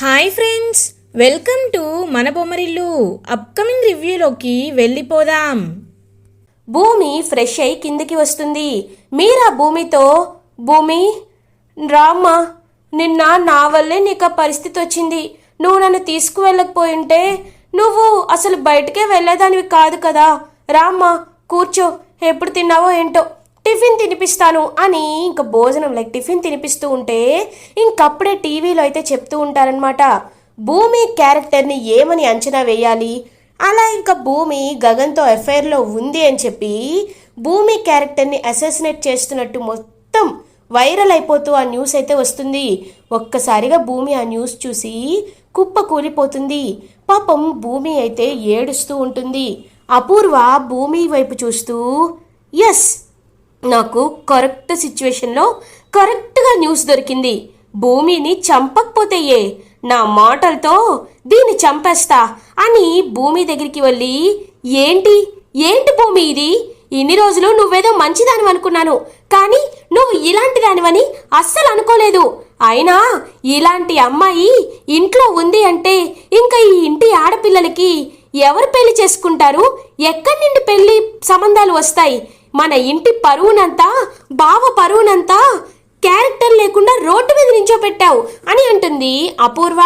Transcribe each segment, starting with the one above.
Hi friends welcome to మన Bommarillu upcoming రివ్యూలోకి వెళ్ళిపోదాం. భూమి ఫ్రెష్ అయి కిందికి వస్తుంది. మీరా భూమితో భూమి రామ్మా నిన్న నా వల్లే నీకు ఆ పరిస్థితి వచ్చింది. నువ్వు నన్ను తీసుకువెళ్ళకపోయింటే నువ్వు అసలు బయటకే వెళ్ళేదానివి కాదు కదా. రామ్మా కూర్చో ఎప్పుడు తిన్నావో ఏంటో. టిఫిన్ తినిపిస్తాను అని ఇంక భోజనం లైక్ టిఫిన్ తినిపిస్తూ ఉంటే ఇంకప్పుడే టీవీలో అయితే చెప్తూ ఉంటారనమాట భూమి క్యారెక్టర్ని ఏమని అంచనా వేయాలి? అలా ఇంకా భూమి గగన్తో ఎఫైర్లో ఉంది అని చెప్పి భూమి క్యారెక్టర్ని అసెసినేట్ చేస్తున్నట్టు మొత్తం వైరల్ అయిపోతూ ఆ న్యూస్ అయితే వస్తుంది. ఒక్కసారిగా భూమి ఆ న్యూస్ చూసి కుప్ప కూలిపోతుంది. పాపం భూమి అయితే ఏడుస్తూ ఉంటుంది. అపూర్వ భూమి వైపు చూస్తూ ఎస్ నాకు కరెక్ట్ సిచ్యువేషన్లో కరెక్ట్గా న్యూస్ దొరికింది. భూమిని చంపకపోతేయే నా మాటలతో దీన్ని చంపేస్తా అని భూమి దగ్గరికి వెళ్ళి ఏంటి? ఏంటి భూమి ఇది? ఇన్ని రోజులు నువ్వేదో మంచిదాని అనుకున్నాను. కానీ నువ్వు ఇలాంటి దానివని అస్సలు అనుకోలేదు. అయినా ఇలాంటి అమ్మాయి ఇంట్లో ఉంది అంటే ఇంకా ఈ ఇంటి ఆడపిల్లలకి ఎవరు పెళ్ళి చేసుకుంటారు? ఎక్కడి నుండి పెళ్ళి సంబంధాలు వస్తాయి? మన ఇంటి పరువునంతా బావ పరువునంతా క్యారెక్టర్ లేకుండా రోడ్డు మీద నించోపెట్టావు అని అంటుంది అపూర్వ.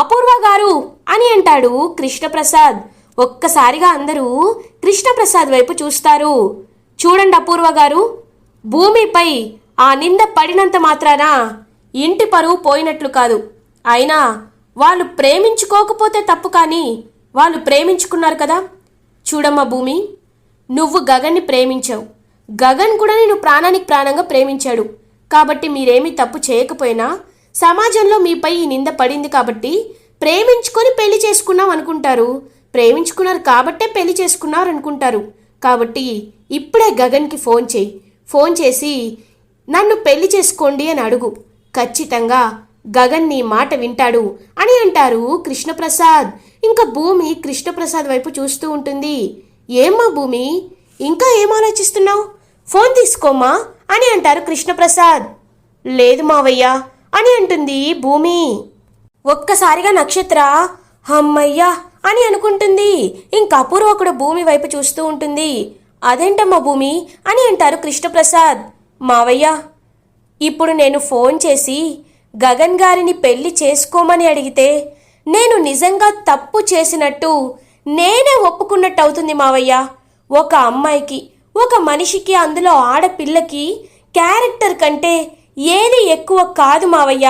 అపూర్వ గారు అని అంటాడు కృష్ణప్రసాద్. ఒక్కసారిగా అందరూ కృష్ణప్రసాద్ వైపు చూస్తారు. చూడండి అపూర్వ గారు భూమిపై ఆ నింద పడినంత మాత్రాన? ఇంటి పరువు పోయినట్లు కాదు. అయినా వాళ్ళు ప్రేమించుకోకపోతే తప్పు కానీ వాళ్ళు ప్రేమించుకున్నారు కదా. చూడమ్మా భూమి నువ్వు గగన్ని ప్రేమించావు. గగన్ కూడా నేను ప్రాణానికి ప్రాణంగా ప్రేమించాడు. కాబట్టి మీరేమీ తప్పు చేయకపోయినా సమాజంలో మీపై ఈ నింద పడింది కాబట్టి ప్రేమించుకొని పెళ్ళి చేసుకున్నాం అనుకుంటారు. ప్రేమించుకున్నారు కాబట్టే పెళ్ళి చేసుకున్నారు అనుకుంటారు. కాబట్టి ఇప్పుడే గగన్కి ఫోన్ చేయి. ఫోన్ చేసి నన్ను పెళ్ళి చేసుకోండి అని అడుగు. ఖచ్చితంగా గగన్ నీ మాట వింటాడు అని అంటారు కృష్ణప్రసాద్. ఇంకా భూమి కృష్ణప్రసాద్ వైపు చూస్తూ ఉంటుంది. ఏమ్మా భూమి? ఇంకా ఏం ఆలోచిస్తున్నావు? ఫోన్ తీసుకోమ్మా అని అంటారు కృష్ణప్రసాద్. లేదు మావయ్య అని అంటుంది భూమి. ఒక్కసారిగా నక్షత్ర అమ్మయ్యా అని అనుకుంటుంది. ఇంకా అపూర్వకుడు భూమి వైపు చూస్తూ ఉంటుంది. అదేంటమ్మా భూమి అని అంటారు కృష్ణప్రసాద్. మావయ్య ఇప్పుడు నేను ఫోన్ చేసి గగన్ గారిని పెళ్ళి చేసుకోమని అడిగితే నేను నిజంగా తప్పు చేసినట్టు నేనే ఒప్పుకున్నట్టు అవుతుంది మావయ్య. ఒక అమ్మాయికి ఒక మనిషికి అందులో ఆడపిల్లకి క్యారెక్టర్ కంటే ఏది ఎక్కువ కాదు మావయ్య.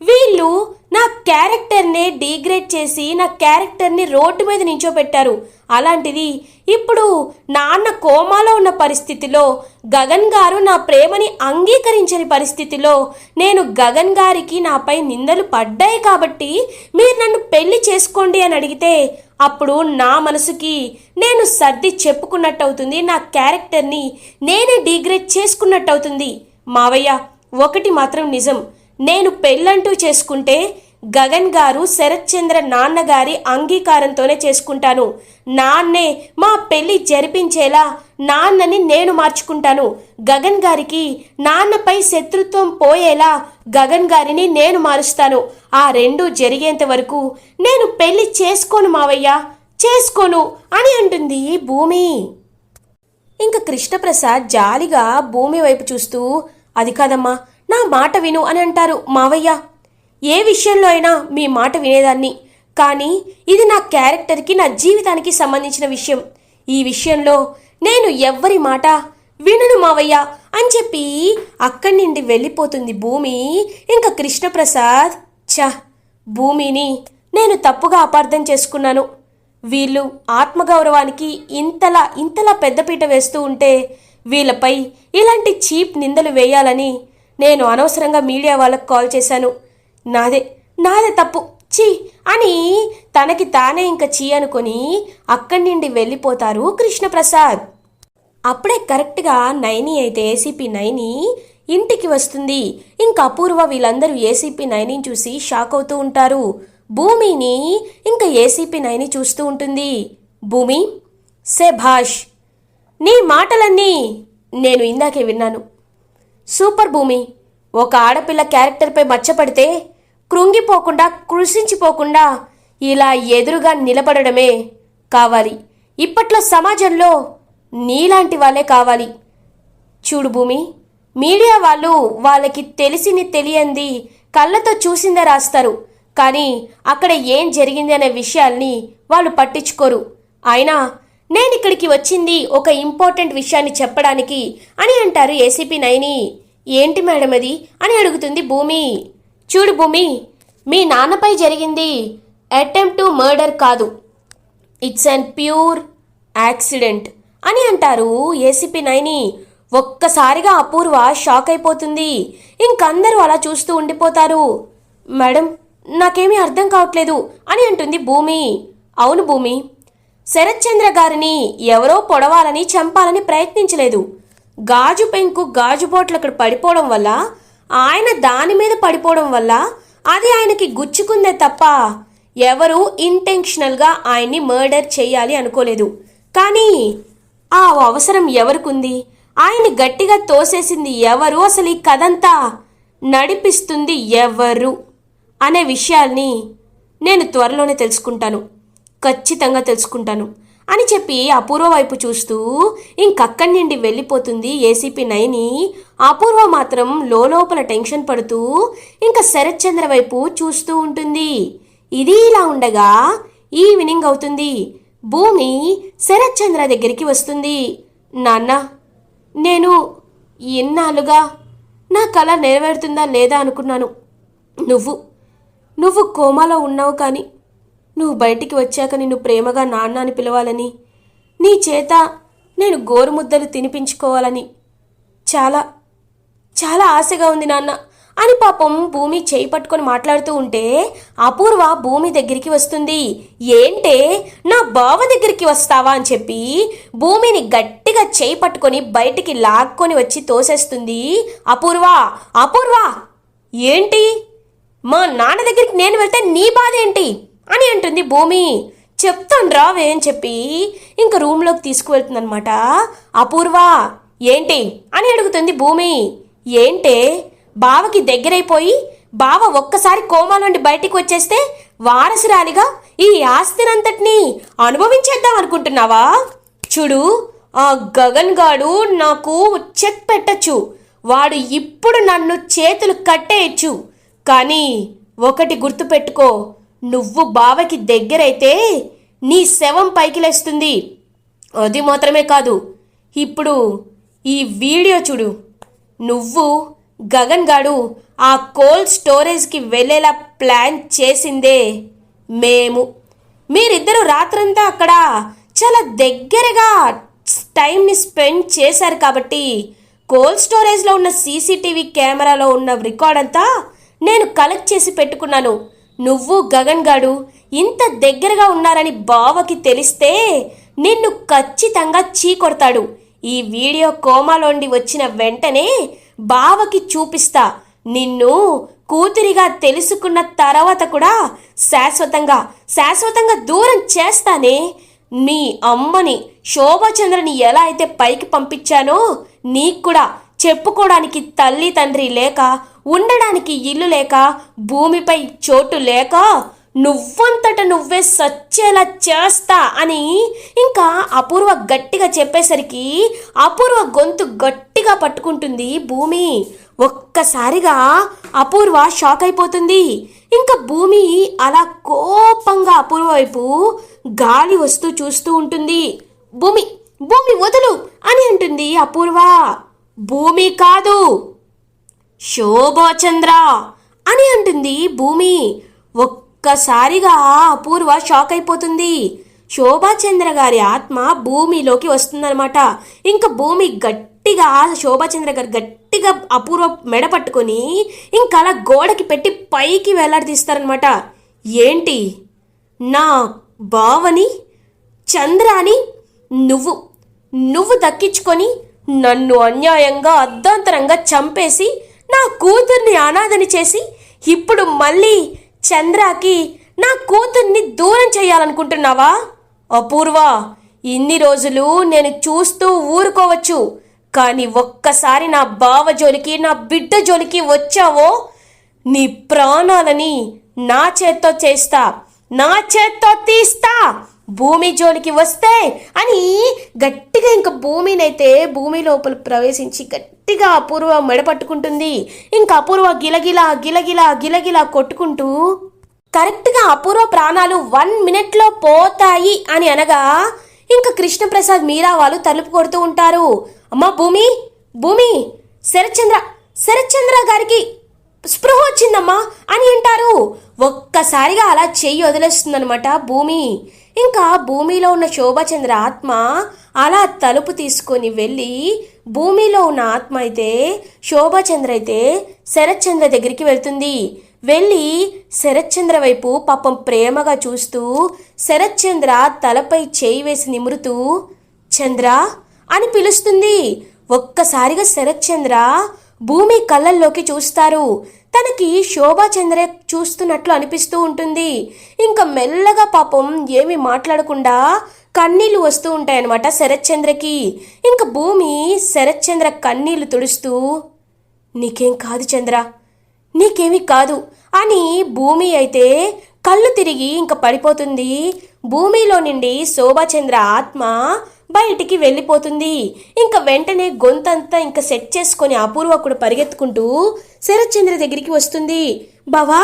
వీళ్ళు నా క్యారెక్టర్నే డీగ్రేడ్ చేసి నా క్యారెక్టర్ని రోడ్డు మీద నించోపెట్టారు. అలాంటిది ఇప్పుడు నాన్న కోమాలో ఉన్న పరిస్థితిలో గగన్ గారు నా ప్రేమని అంగీకరించని పరిస్థితిలో నేను గగన్ గారికి నాపై నిందలు పడ్డాయి కాబట్టి మీరు నన్ను పెళ్ళి చేసుకోండి అని అడిగితే అప్పుడు నా మనసుకి నేను సర్ది చెప్పుకున్నట్టు అవుతుంది నా క్యారెక్టర్ని నేనే డిగ్రేడ్ చేసుకున్నట్టు అవుతుంది మావయ్య ఒకటి మాత్రం నిజం. నేను పెళ్ళంటూ చేసుకుంటే గగన్ గారు శరత్ చంద్ర నాన్నగారి అంగీకారంతోనే చేసుకుంటాను. నాన్నే మా పెళ్ళి జరిపించేలా నాన్నని నేను మార్చుకుంటాను. గగన్ గారికి నాన్నపై శత్రుత్వం పోయేలా గగన్ గారిని నేను మారుస్తాను. ఆ రెండు జరిగేంత వరకు నేను పెళ్ళి చేసుకోను మావయ్య చేసుకోను అని అంటుంది భూమి. ఇంకా కృష్ణప్రసాద్ జాలిగా భూమి వైపు చూస్తూ అది కాదమ్మా నా మాట విను అని అంటారు మావయ్య. ఏ విషయంలో అయినా మీ మాట వినేదాన్ని. కానీ ఇది నా క్యారెక్టర్కి నా జీవితానికి సంబంధించిన విషయం. ఈ విషయంలో నేను ఎవ్వరి మాట వినను మావయ్య అని చెప్పి అక్కడి నుండి వెళ్ళిపోతుంది భూమి. ఇంకా కృష్ణప్రసాద్ చ భూమిని నేను తప్పుగా అపార్థం చేసుకున్నాను. వీళ్ళు ఆత్మగౌరవానికి ఇంతలా ఇంతలా పెద్దపీట వేస్తూ ఉంటే వీళ్ళపై ఇలాంటి చీప్ నిందలు వేయాలని నేను అనవసరంగా మీడియా వాళ్ళకు కాల్ చేశాను. నాదే నాదే తప్పు. చీ అని తనకి తానే ఇంక చీ అనుకొని అక్కడి నుండి వెళ్ళిపోతారు కృష్ణప్రసాద్. అప్పుడే కరెక్ట్గా నైని అయితే ఏసీపీ నైని ఇంటికి వస్తుంది. ఇంకా అపూర్వ వీళ్ళందరూ ఏసీపీ నైని చూసి షాక్ అవుతూ ఉంటారు. భూమిని ఇంకా ఏసీపీ నైని చూస్తూ ఉంటుంది. భూమి భాష్ నీ మాటలన్నీ నేను ఇందాకే విన్నాను. సూపర్ భూమి ఒక ఆడపిల్ల క్యారెక్టర్పై మచ్చపడితే కృంగిపోకుండా కృషించిపోకుండా ఇలా ఎదురుగా నిలబడడమే కావాలి. ఇప్పట్లో సమాజంలో నీలాంటి వాళ్ళే కావాలి. చూడు భూమి మీడియా వాళ్ళు వాళ్ళకి తెలిసింది తెలియంది కళ్ళతో చూసిందే రాస్తారు. కానీ అక్కడ ఏం జరిగింది అనే విషయాల్ని వాళ్ళు పట్టించుకోరు. అయినా నేను ఇక్కడికి వచ్చింది ఒక ఇంపార్టెంట్ విషయాన్ని చెప్పడానికి అని అంటారు ఏసీపీ నైని. ఏంటి మేడం అది? అని అడుగుతుంది భూమి. చూడు భూమి మీ నాన్నపై జరిగింది అటెంప్ట్ టు మర్డర్ కాదు. ఇట్స్ అన్ ప్యూర్ యాక్సిడెంట్ అని అంటారు ఏసీపీ నైని ఒక్కసారిగా అపూర్వ షాక్ అయిపోతుంది. ఇంకందరూ అలా చూస్తూ ఉండిపోతారు. మేడం నాకేమీ అర్థం కావట్లేదు అని అంటుంది భూమి. అవును భూమి శరత్చంద్ర గారిని ఎవరో పొడవాలని చంపాలని ప్రయత్నించలేదు. గాజు పెంకు గాజు బోట్లు అక్కడ పడిపోవడం వల్ల ఆయన దాని మీద పడిపోవడం వల్ల అది ఆయనకి గుచ్చుకుందే తప్ప ఎవరు ఇంటెన్షనల్గా ఆయన్ని మర్డర్ చేయాలి అనుకోలేదు. కానీ ఆ అవసరం ఎవరికుంది? ఆయన్ని గట్టిగా తోసేసింది ఎవరు? అసలు ఈ కథంతా నడిపిస్తుంది ఎవరు? అనే విషయాల్ని నేను త్వరలోనే తెలుసుకుంటాను. ఖచ్చితంగా తెలుసుకుంటాను. అని చెప్పి అపూర్వ వైపు చూస్తూ ఇంకక్కడి నుండి వెళ్ళిపోతుంది ఏసీపీ నైని అపూర్వ మాత్రం లోపల టెన్షన్ పడుతూ ఇంకా శరత్చంద్ర వైపు చూస్తూ ఉంటుంది. ఇది ఇలా ఉండగా ఈవినింగ్ అవుతుంది. భూమి శరత్చంద్ర దగ్గరికి వస్తుంది. నాన్న నేను ఎన్నాళ్ళుగా నా కళ నెరవేరుతుందా లేదా అనుకున్నాను. నువ్వు నువ్వు కోమాలో ఉన్నావు కానీ నువ్వు బయటికి వచ్చాక నిన్ను ప్రేమగా నాన్న అని పిలవాలని నీ చేత నేను గోరుముద్దలు తినిపించుకోవాలని. చాలా చాలా ఆశగా ఉంది నాన్న. అని పాపం భూమి చేయి పట్టుకొని మాట్లాడుతూ ఉంటే అపూర్వ భూమి దగ్గరికి వస్తుంది. ఏంటే నా బావ దగ్గరికి వస్తావా అని చెప్పి భూమిని గట్టిగా చేయి పట్టుకొని బయటికి లాక్కొని వచ్చి తోసేస్తుంది అపూర్వ. అపూర్వ ఏంటి? మా నాన్న దగ్గరికి నేను వెళ్తే నీ బాధ ఏంటి? అని అంటుంది భూమి. చెప్తాను రావే అని చెప్పి ఇంక రూమ్లోకి తీసుకువెళ్తుందనమాట అపూర్వ ఏంటి? అని అడుగుతుంది భూమి. ఏంటే? బావకి దగ్గరైపోయి బావ ఒక్కసారి కోమా నుండి బయటికి వచ్చేస్తే వారసురాలిగా ఈ ఆస్తినంతటినీ అనుభవించేద్దాం అనుకుంటున్నావా? చూడు ఆ గగన్ గాడు నాకు చెక్ పెట్టచ్చు. వాడు ఇప్పుడు నన్ను చేతులు కట్టేయచ్చు. కానీ ఒకటి గుర్తుపెట్టుకో. నువ్వు బావకి దగ్గరైతే నీ శవం పైకి లేస్తుంది. అది మాత్రమే కాదు ఇప్పుడు ఈ వీడియో చూడు. నువ్వు గగన్ గాడు ఆ కోల్డ్ స్టోరేజ్కి వెళ్ళేలా ప్లాన్ చేసిందే. మేము మీరిద్దరూ రాత్రంతా అక్కడ చాలా దగ్గరగా టైంని స్పెండ్ చేశారు కాబట్టి కోల్డ్ స్టోరేజ్లో ఉన్న సీసీటీవీ కెమెరాలో ఉన్న రికార్డ్ అంతా నేను కలెక్ట్ చేసి పెట్టుకున్నాను. నువ్వు గగన్ గాడు ఇంత దగ్గరగా ఉన్నారని బావకి తెలిస్తే నిన్ను ఖచ్చితంగా చీకొడతాడు. ఈ వీడియో కోమాలోండి వచ్చిన వెంటనే బావకి చూపిస్తా. నిన్ను కూతురిగా తెలుసుకున్న తర్వాత కూడా శాశ్వతంగా శాశ్వతంగా దూరం చేస్తానే. మీ అమ్మని శోభచంద్రని ఎలా అయితే పైకి పంపించానో నీకు కూడా చెప్పుకోవడానికి తల్లి తండ్రి లేక ఉండడానికి ఇల్లు లేక భూమిపై చోటు లేక నువ్వంతట నువ్వే సచ్చేలా చేస్తా అని ఇంకా అపూర్వ గట్టిగా చెప్పేసరికి అపూర్వ గొంతు గట్టిగా పట్టుకుంటుంది భూమి. ఒక్కసారిగా అపూర్వ షాక్ అయిపోతుంది. ఇంకా భూమి అలా కోపంగా అపూర్వ వైపు గాలి వస్తూ చూస్తూ ఉంటుంది. భూమి భూమి వదులు అని అంటుంది అపూర్వ. భూమి కాదు. శోభాచంద్ర అని అంటుంది భూమి. ఒక్కసారిగా అపూర్వ షాక్ అయిపోతుంది. శోభాచంద్ర గారి ఆత్మ భూమిలోకి వస్తుందన్నమాట. ఇంకా భూమి గట్టిగా శోభాచంద్ర గారు గట్టిగా అపూర్వ మెడ పట్టుకొని ఇంకా అలా గోడకి పెట్టి పైకి వేలాడదీస్తారనమాట ఏంటి? నా బావని చంద్రాని నువ్వు నువ్వు దక్కించుకొని నన్ను అన్యాయంగా అర్ధాంతరంగా చంపేసి నా కూతుర్ని అనాథని చేసి ఇప్పుడు మళ్ళీ చంద్రాకి నా కూతుర్ని దూరం చేయాలనుకుంటున్నావా? అపూర్వ ఇన్ని రోజులు నేను చూస్తూ ఊరుకోవచ్చు కానీ ఒక్కసారి నా బావ జోలికి నా బిడ్డ జోలికి వచ్చావో నీ ప్రాణాలని నా చేత్తో చేస్తా నా చేత్తో తీస్తా. భూమి జోలికి వస్తే అని గట్టిగా ఇంకా భూమినైతే భూమి లోపల ప్రవేశించి గట్టిగా అపూర్వ మెడపట్టుకుంటుంది ఇంకా అపూర్వ గిలగిలా గిలగిలా గిలగిలా కొట్టుకుంటూ కరెక్ట్గా అపూర్వ ప్రాణాలు వన్ మినిట్లో పోతాయి అని అనగా ఇంకా కృష్ణప్రసాద్ మీరా వాళ్ళు తలుపు కొడుతూ ఉంటారు. అమ్మా భూమి భూమి శరత్చంద్ర శరత్చంద్ర గారికి స్పృహ వచ్చిందమ్మా అని అంటారు. ఒక్కసారిగా అలా చెయ్యి వదిలేస్తుందనమాట భూమి. ఇంకా భూమిలో ఉన్న శోభచంద్ర ఆత్మ అలా తలుపు తీసుకొని వెళ్ళి భూమిలో ఉన్న ఆత్మ అయితే శోభచంద్ర అయితే శరత్చంద్ర దగ్గరికి వెళ్తుంది. వెళ్ళి శరత్చంద్ర వైపు పాపం ప్రేమగా చూస్తూ శరత్చంద్ర తలపై చేయి వేసి నిమురుతూ చంద్ర అని పిలుస్తుంది. ఒక్కసారిగా శరత్చంద్ర భూమి కళ్ళల్లోకి చూస్తారు. తనకి శోభాచంద్ర చూస్తున్నట్లు అనిపిస్తూ ఉంటుంది. ఇంకా మెల్లగా పాపం ఏమి మాట్లాడకుండా కన్నీళ్ళు వస్తూ ఉంటాయన్నమాట శరత్చంద్రకి ఇంకా భూమి శరత్చంద్ర కన్నీళ్ళు తుడుస్తూ నీకేం కాదు చంద్ర నీకేమీ కాదు అని భూమి అయితే కళ్ళు తిరిగి ఇంక పడిపోతుంది. భూమిలో నుండి శోభాచంద్ర ఆత్మ బయటికి వెళ్ళిపోతుంది. ఇంకా వెంటనే గొంతంతా ఇంకా సెట్ చేసుకొని అపూర్వ కూడా పరిగెత్తుకుంటూ శరత్చంద్ర దగ్గరికి వస్తుంది. బావా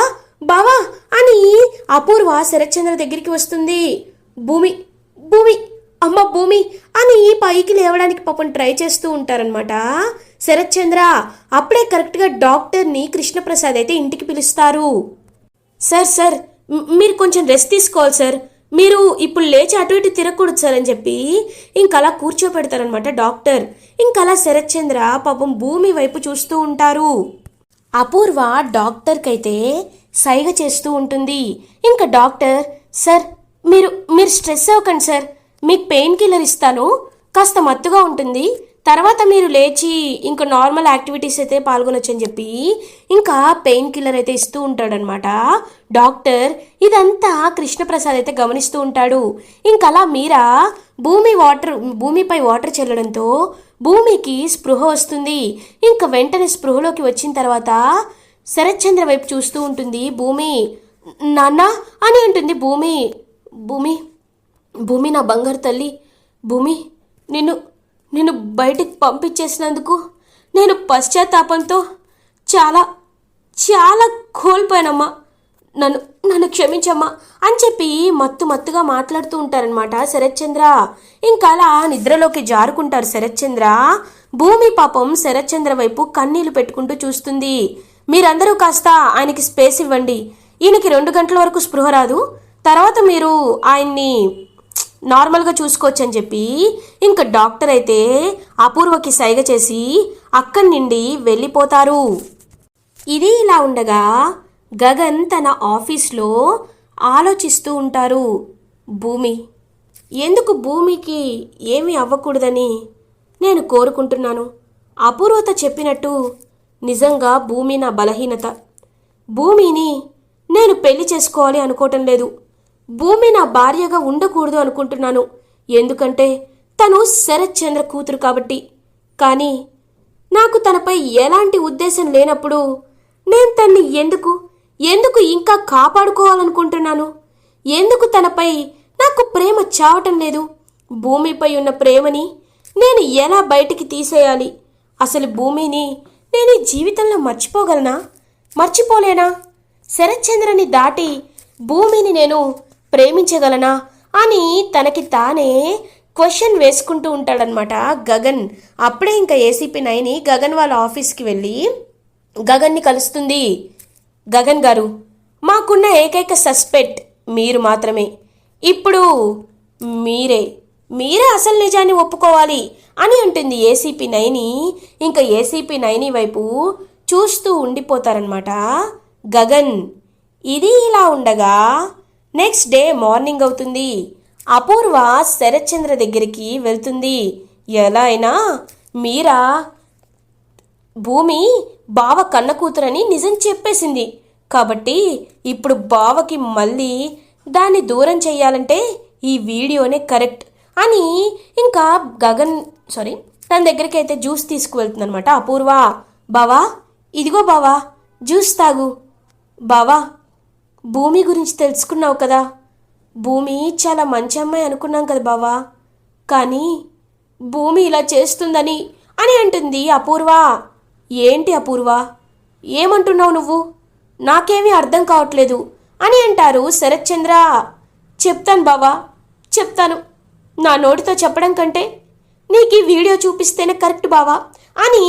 బావా అని అపూర్వ శరత్చంద్ర దగ్గరికి వస్తుంది. భూమి భూమి అమ్మ భూమి అని పైకి లేవడానికి పాపం ట్రై చేస్తూ ఉంటారనమాట శరత్చంద్ర అప్పుడే కరెక్ట్గా డాక్టర్ని కృష్ణప్రసాద్ అయితే ఇంటికి పిలుస్తారు. సార్ సార్ మీరు కొంచెం రెస్ట్ తీసుకోవాలి సార్. మీరు ఇప్పుడు లేచి అటు ఇటు తిరగకూడదు సార్ అని చెప్పి ఇంకలా కూర్చోపెడతారనమాట డాక్టర్. ఇంకలా శరత్చంద్ర పాపం భూమి వైపు చూస్తూ ఉంటారు. అపూర్వ డాక్టర్కైతే సైగ చేస్తూ ఉంటుంది. ఇంకా డాక్టర్ సార్ మీరు మీరు స్ట్రెస్ అవ్వకండి సార్. మీకు పెయిన్ కిల్లర్ ఇస్తాను. కాస్త మత్తుగా ఉంటుంది. తర్వాత మీరు లేచి ఇంకా నార్మల్ యాక్టివిటీస్ అయితే పాల్గొనొచ్చు అని చెప్పి ఇంకా పెయిన్ కిల్లర్ అయితే ఇస్తూ ఉంటాడనమాట డాక్టర్ ఇదంతా కృష్ణప్రసాద్ అయితే గమనిస్తూ ఉంటాడు. ఇంకా అలా మీరా భూమి వాటర్ భూమిపై వాటర్ చల్లడంతో భూమికి స్పృహ వస్తుంది. ఇంకా వెంటనే స్పృహలోకి వచ్చిన తర్వాత శరత్చంద్ర వైపు చూస్తూ ఉంటుంది భూమి. నాన్న అని అంటుంది భూమి. భూమి భూమి నా బంగారు తల్లి. భూమి నిన్ను నేను బయటికి పంపించేసినందుకు నేను పశ్చాత్తాపంతో చాలా చాలా కోల్పోయానమ్మా. నన్ను నన్ను క్షమించమ్మా అని చెప్పి మత్తు మత్తుగా మాట్లాడుతూ ఉంటారనమాట శరత్చంద్ర. ఇంకా అలా నిద్రలోకి జారుకుంటారు శరత్చంద్ర. భూమి పాపం శరత్చంద్ర వైపు కన్నీళ్ళు పెట్టుకుంటూ చూస్తుంది. మీరందరూ కాస్త ఆయనకి స్పేస్ ఇవ్వండి. ఈయనకి రెండు గంటల వరకు స్పృహ రాదు. తర్వాత మీరు ఆయన్ని నార్మల్గా చూసుకోవచ్చు అని చెప్పి ఇంకా డాక్టర్ అయితే అపూర్వకి సైగ చేసి అక్కడి నుండి వెళ్ళిపోతారు. ఇది ఇలా ఉండగా గగన్ తన ఆఫీస్లో ఆలోచిస్తూ ఉంటారు. భూమి ఎందుకు భూమికి ఏమీ అవ్వకూడదని నేను కోరుకుంటున్నాను. అపూర్వత చెప్పినట్టు నిజంగా భూమి నా బలహీనత. భూమిని నేను పెళ్ళి చేసుకోవాలి అనుకోవటం లేదు. భూమి నా భార్యగా ఉండకూడదు అనుకుంటున్నాను. ఎందుకంటే తను శరత్ చంద్ర కూతురు కాబట్టి. కానీ నాకు తనపై ఎలాంటి ఉద్దేశం లేనప్పుడు నేను తన్ని ఎందుకు ఎందుకు ఇంకా కాపాడుకోవాలనుకుంటున్నాను? ఎందుకు తనపై నాకు ప్రేమ చావటం లేదు? భూమిపై ఉన్న ప్రేమని నేను ఎలా బయటికి తీసేయాలి? అసలు భూమిని నేను జీవితంలో మర్చిపోగలనా? మర్చిపోలేనా? శరత్చంద్రని దాటి భూమిని నేను ప్రేమించగలనా అని తనకి తానే క్వశ్చన్ వేసుకుంటూ ఉంటాడనమాట గగన్. అప్పుడే ఇంకా ఏసీపీ నైని గగన్ వాళ్ళ ఆఫీస్కి వెళ్ళి గగన్ని కలుస్తుంది. గగన్ గారు మాకున్న ఏకైక సస్పెక్ట్ మీరు మాత్రమే. ఇప్పుడు మీరే మీరే అసలు నిజాన్ని ఒప్పుకోవాలి అని అంటుంది ఏసీపీ నైని. ఇంకా ఏసీపీ నైని వైపు చూస్తూ ఉండిపోతారనమాట గగన్. ఇది ఇలా ఉండగా నెక్స్ట్ డే మార్నింగ్ అవుతుంది. అపూర్వ శరత్చంద్ర దగ్గరికి వెళ్తుంది. ఎలా అయినా మీరా భూమి బావ కన్న కూతురని నిజం చెప్పేసింది. కాబట్టి ఇప్పుడు బావకి మళ్ళీ దాన్ని దూరం చెయ్యాలంటే ఈ వీడియోనే కరెక్ట్ అని ఇంకా గగన్ సారీ తన దగ్గరికి అయితే జ్యూస్ తీసుకువెళ్తుంది అనమాట అపూర్వ బావా ఇదిగో బావా జ్యూస్ తాగు. బావా భూమి గురించి తెలుసుకున్నావు కదా. భూమి చాలా మంచి అమ్మాయి అనుకున్నాం కదా బావా. కానీ భూమి ఇలా చేస్తుందని అని అంటుంది అపూర్వ. ఏంటి అపూర్వ? ఏమంటున్నావు నువ్వు? నాకేమీ అర్థం కావట్లేదు అని అంటారు శరత్చంద్ర. చెప్తాను బావా చెప్తాను. నా నోటితో చెప్పడం కంటే నీకు ఈ వీడియో చూపిస్తేనే కరెక్ట్ బావా అని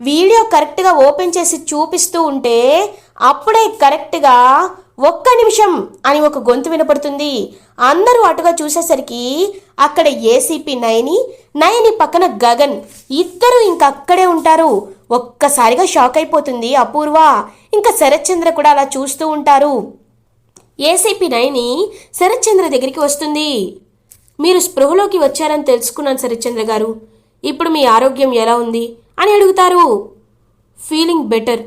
వీడియో కరెక్ట్గా ఓపెన్ చేసి చూపిస్తూ ఉంటే అప్పుడే కరెక్ట్గా ఒక్క నిమిషం అని ఒక గొంతు వినపడుతుంది. అందరూ అటుగా చూసేసరికి అక్కడ ఏసీపీ నయని నయని పక్కన గగన్ ఇద్దరు ఇంకా అక్కడే ఉంటారు. ఒక్కసారిగా షాక్ అయిపోతుంది అపూర్వ. ఇంకా శరత్చంద్ర కూడా అలా చూస్తూ ఉంటారు. ఏసీపీ నయని శరత్చంద్ర దగ్గరికి వస్తుంది. మీరు స్పృహలోకి వచ్చారని తెలుసుకున్నాను శరత్చంద్ర గారు. ఇప్పుడు మీ ఆరోగ్యం ఎలా ఉంది? అని అడుగుతారు. Feeling better.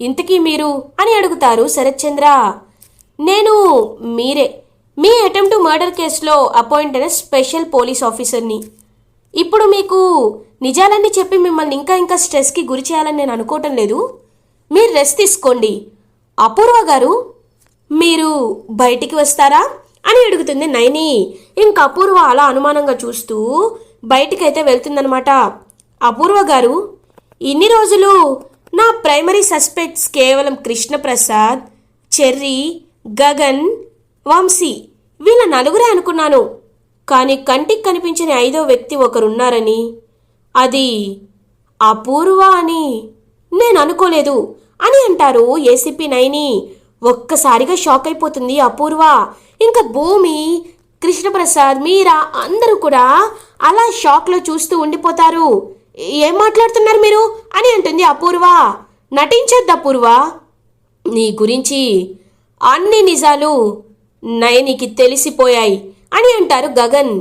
ఇంతకీ మీరు? అని అడుగుతారు శరత్చంద్ర. నేను మీరే. మీ అటెంప్ట్ మర్డర్ కేసులో అపాయింట్ అయిన స్పెషల్ పోలీస్ ఆఫీసర్ని. ఇప్పుడు మీకు నిజాలన్నీ చెప్పి మిమ్మల్ని ఇంకా ఇంకా స్ట్రెస్కి గురి చేయాలని నేను అనుకోవటం లేదు. మీరు రెస్ట్ తీసుకోండి. అపూర్వ గారు మీరు బయటికి వస్తారా? అని అడుగుతుంది నైని. ఇంకా అపూర్వ అలా అనుమానంగా చూస్తూ బయటికైతే వెళ్తుందనమాట అపూర్వ గారు ఇన్ని రోజులు నా ప్రైమరీ సస్పెక్ట్స్ కేవలం కృష్ణప్రసాద్ చెర్రీ గగన్ వంశీ వీళ్ళ నలుగురే అనుకున్నాను. కానీ కంటికి కనిపించిన ఐదో వ్యక్తి ఒకరున్నారని. అది అపూర్వ అని నేను అనుకోలేదు అని అంటారు ఏసీపీ నైని. ఒక్కసారిగా షాక్ అయిపోతుంది అపూర్వ. ఇంకా భూమి కృష్ణప్రసాద్ మీరా అందరూ కూడా అలా షాక్లో చూస్తూ ఉండిపోతారు. ఏం మాట్లాడుతున్నారు మీరు? అని అంటుంది అపూర్వ. నటించొద్దు అపూర్వ. నీ గురించి అన్ని నిజాలు నయనికి తెలిసిపోయాయి అని అంటారు గగన్.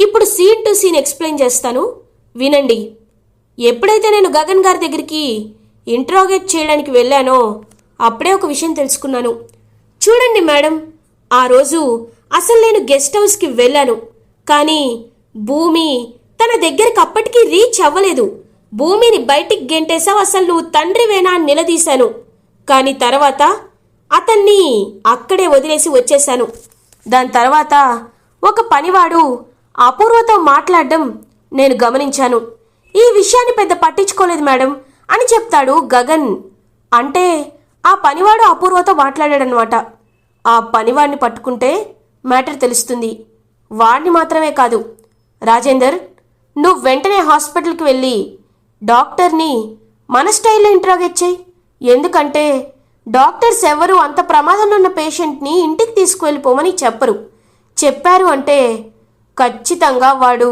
ఇప్పుడు సీన్ టు సీన్ ఎక్స్ప్లెయిన్ చేస్తాను. వినండి. ఎప్పుడైతే నేను గగన్ గారి దగ్గరికి ఇంట్రాగేట్ చేయడానికి వెళ్ళానో అప్పుడే ఒక విషయం తెలుసుకున్నాను. చూడండి మేడం ఆ రోజు అసలు నేను గెస్ట్ హౌస్కి వెళ్ళాను. కానీ భూమి తన దగ్గరికి అప్పటికీ రీచ్ అవ్వలేదు. భూమిని బయటికి గెంటేసావు అసలు నువ్వు తండ్రివేనా అని నిలదీశాను. కానీ తర్వాత అతన్ని అక్కడే వదిలేసి వచ్చేశాను. దాని తర్వాత ఒక పనివాడు అపూర్వతో మాట్లాడడం నేను గమనించాను. ఈ విషయాన్ని పెద్ద పట్టించుకోలేదు మేడం అని చెప్తాడు గగన్. అంటే ఆ పనివాడు అపూర్వతో మాట్లాడాడనమాట ఆ పనివాడిని పట్టుకుంటే మ్యాటర్ తెలుస్తుంది. వాడిని మాత్రమే కాదు. రాజేందర్ నువ్వు వెంటనే హాస్పిటల్కి వెళ్ళి డాక్టర్ని మన స్టైల్లో ఇంట్రాగేట్ చేయి. ఎందుకంటే డాక్టర్స్ ఎవరు అంత ప్రమాదంలో ఉన్న పేషెంట్ని ఇంటికి తీసుకువెళ్ళిపోమని చెప్పరు. చెప్పారు అంటే ఖచ్చితంగా వాడు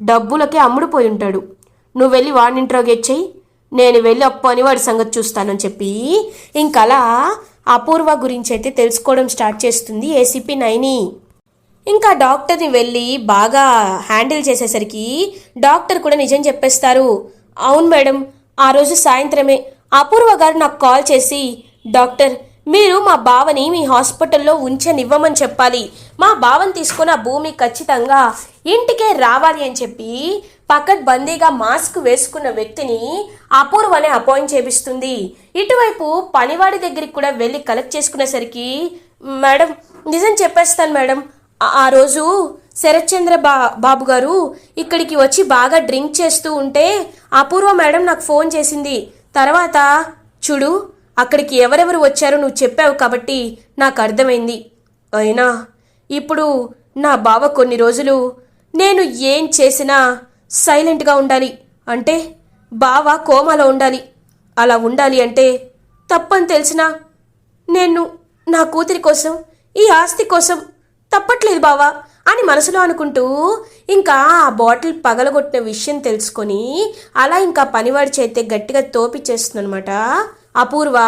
డబ్బులకే అమ్ముడుపోయి ఉంటాడు. నువ్వు వెళ్ళి వాడిని ఇంట్రోగేట్ చేయి. నేను వెళ్ళి అప్పని వాడి సంగతి చూస్తానని చెప్పి ఇంకలా అపూర్వ గురించి అయితే తెలుసుకోవడం స్టార్ట్ చేస్తుంది ఏసీపీ నైని. ఇంకా డాక్టర్ని వెళ్ళి బాగా హ్యాండిల్ చేసేసరికి డాక్టర్ కూడా నిజం చెప్పేస్తారు. అవును మేడం ఆ రోజు సాయంత్రమే అపూర్వ గారు నాకు కాల్ చేసి డాక్టర్ మీరు మా బావని మీ హాస్పిటల్లో ఉంచనివ్వమని చెప్పాలి. మా బావని తీసుకున్న భూమి ఖచ్చితంగా ఇంటికే రావాలి అని చెప్పి పక్కట్ బందీగా మాస్క్ వేసుకున్న వ్యక్తిని అపూర్వనే అపాయింట్ చేపిస్తుంది. ఇటువైపు పనివాడి దగ్గరికి కూడా వెళ్ళి కలెక్ట్ చేసుకునేసరికి మేడం నిజం చెప్పేస్తాను మేడం ఆ- ఆ రోజు శరత్చంద్ర బా బాబు గారు ఇక్కడికి వచ్చి బాగా డ్రింక్ చేస్తూ ఉంటే అపూర్వ మేడం నాకు ఫోన్ చేసింది. తర్వాత చూడు అక్కడికి ఎవరెవరు వచ్చారో నువ్వు చెప్పావు కాబట్టి నాకు అర్థమైంది. అయినా ఇప్పుడు నా బావ కొన్ని రోజులు నేను ఏం చేసినా సైలెంట్గా ఉండాలి. అంటే బావ కోమాలో ఉండాలి. అలా ఉండాలి అంటే తప్పని తెలిసినా నేను నా కూతురి కోసం ఈ ఆస్తి కోసం తప్పట్లేదు బావా అని మనసులో అనుకుంటూ ఇంకా ఆ బాటిల్ పగలగొట్టిన విషయం తెలుసుకొని అలా ఇంకా పనివాడి చేతే గట్టిగా తోపిచ్చేస్తుందనమాట అపూర్వ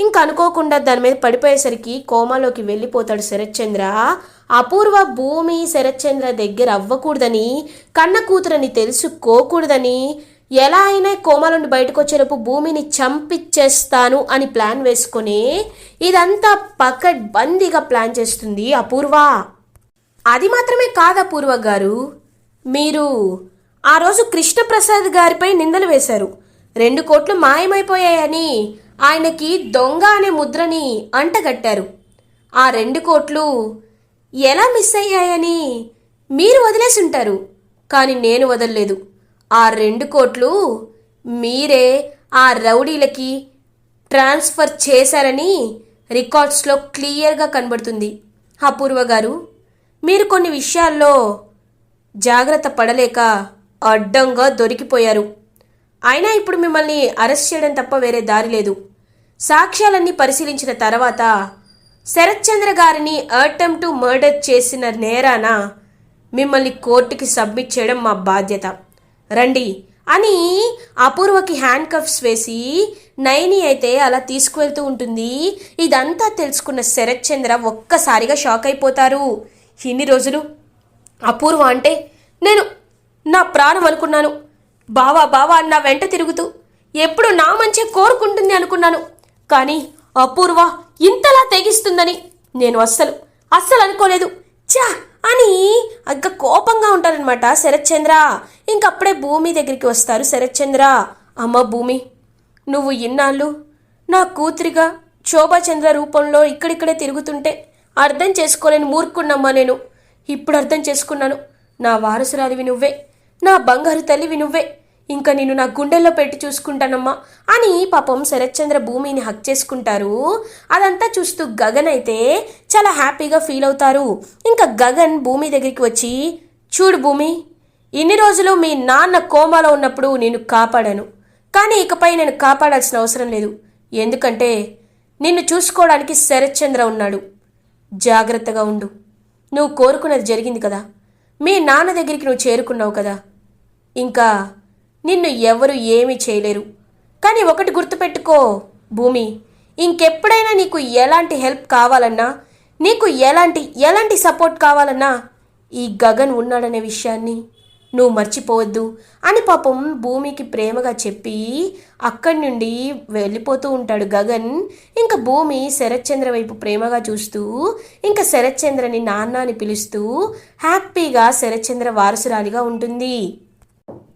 ఇంకనుకోకుండా దాని మీద పడిపోయేసరికి కోమాలోకి వెళ్ళిపోతాడు శరత్చంద్ర. అపూర్వ భూమి శరత్చంద్ర దగ్గర అవ్వకూడదని కన్న కూతురని తెలుసుకోకూడదని ఎలా అయినా కోమా నుండి బయటకు వచ్చేలోపు భూమిని చంపిచ్చేస్తాను అని ప్లాన్ వేసుకొని ఇదంతా పకడ్ బందీగా ప్లాన్ చేస్తుంది అపూర్వ. అది మాత్రమే కాదు అపూర్వ గారు మీరు ఆ రోజు కృష్ణప్రసాద్ గారిపై నిందలు వేశారు. రెండు కోట్లు మాయమైపోయాయని ఆయనకి దొంగ అనే ముద్రని అంటగట్టారు. ఆ రెండు కోట్లు ఎలా మిస్ అయ్యాయని మీరు వదిలేసి ఉంటారు కానీ నేను వదలలేదు. ఆ రెండు కోట్లు మీరే ఆ రౌడీలకి ట్రాన్స్ఫర్ చేశారని రికార్డ్స్లో క్లియర్గా కనబడుతుంది. అపూర్వ గారు మీరు కొన్ని విషయాల్లో జాగ్రత్త పడలేక అడ్డంగా దొరికిపోయారు. అయినా ఇప్పుడు మిమ్మల్ని అరెస్ట్ చేయడం తప్ప వేరే దారి లేదు. సాక్ష్యాలన్నీ పరిశీలించిన తర్వాత శరత్చంద్ర గారిని అటెంప్ట్ టు మర్డర్ చేసిన నేరాన మిమ్మల్ని కోర్టుకి సబ్మిట్ చేయడం మా బాధ్యత. రండి. అని అపూర్వకి హ్యాండ్ కఫ్స్ వేసి నయని అయితే అలా తీసుకువెళ్తూ ఉంటుంది. ఇదంతా తెలుసుకున్న శరత్చంద్ర ఒక్కసారిగా షాక్ అయిపోతారు. ఇన్ని రోజులు? అపూర్వ అంటే నేను నా ప్రాణం అనుకున్నాను. బావా బావా నా వెంట తిరుగుతూ ఎప్పుడు నా మంచి కోరుకుంటుంది అనుకున్నాను. కానీ అపూర్వ ఇంతలా తెగిస్తుందని నేను అస్సలు అస్సలు అనుకోలేదు. చా అని అగ్గ కోపంగా ఉంటారనమాట శరత్చంద్ర. ఇంకప్పుడే భూమి దగ్గరికి వస్తారు శరత్చంద్ర. అమ్మ భూమి నువ్వు ఇన్నాళ్ళు నా కూతురిగా శోభాచంద్ర రూపంలో ఇక్కడిక్కడే తిరుగుతుంటే అర్థం చేసుకోలేని మూర్ఖున్నమ్మా నేను. ఇప్పుడు అర్థం చేసుకున్నాను. నా వారసురాలివి నువ్వే నా బంగారు తల్లివి నువ్వే. ఇంకా నేను నా గుండెల్లో పెట్టి చూసుకుంటానమ్మా అని పాపం శరత్చంద్ర భూమిని హక్ చేసుకుంటారు. అదంతా చూస్తూ గగన్ అయితే చాలా హ్యాపీగా ఫీల్ అవుతారు. ఇంకా గగన్ భూమి దగ్గరికి వచ్చి చూడు భూమి ఇన్ని రోజులు మీ నాన్న కోమాలో ఉన్నప్పుడు నేను కాపాడాను. కానీ ఇకపై నేను కాపాడాల్సిన అవసరం లేదు. ఎందుకంటే నిన్ను చూసుకోవడానికి శరత్చంద్ర ఉన్నాడు. జాగ్రత్తగా ఉండు. నువ్వు కోరుకున్నది జరిగింది కదా. మీ నాన్న దగ్గరికి నువ్వు చేరుకున్నావు కదా. ఇంకా నిన్ను ఎవరు ఏమీ చేయలేరు. కానీ ఒకటి గుర్తుపెట్టుకో భూమి ఇంకెప్పుడైనా నీకు ఎలాంటి హెల్ప్ కావాలన్నా నీకు ఎలాంటి ఎలాంటి సపోర్ట్ కావాలన్నా ఈ గగన్ ఉన్నాడనే విషయాన్ని నువ్వు మర్చిపోవద్దు అని పాపం భూమికి ప్రేమగా చెప్పి అక్కడి నుండి వెళ్ళిపోతూ ఉంటాడు గగన్. ఇంకా భూమి శరత్చంద్ర వైపు ప్రేమగా చూస్తూ ఇంకా శరత్చంద్రని నాన్న అని పిలుస్తూ హ్యాపీగా శరత్చంద్ర వారసురాలిగా ఉంటుంది.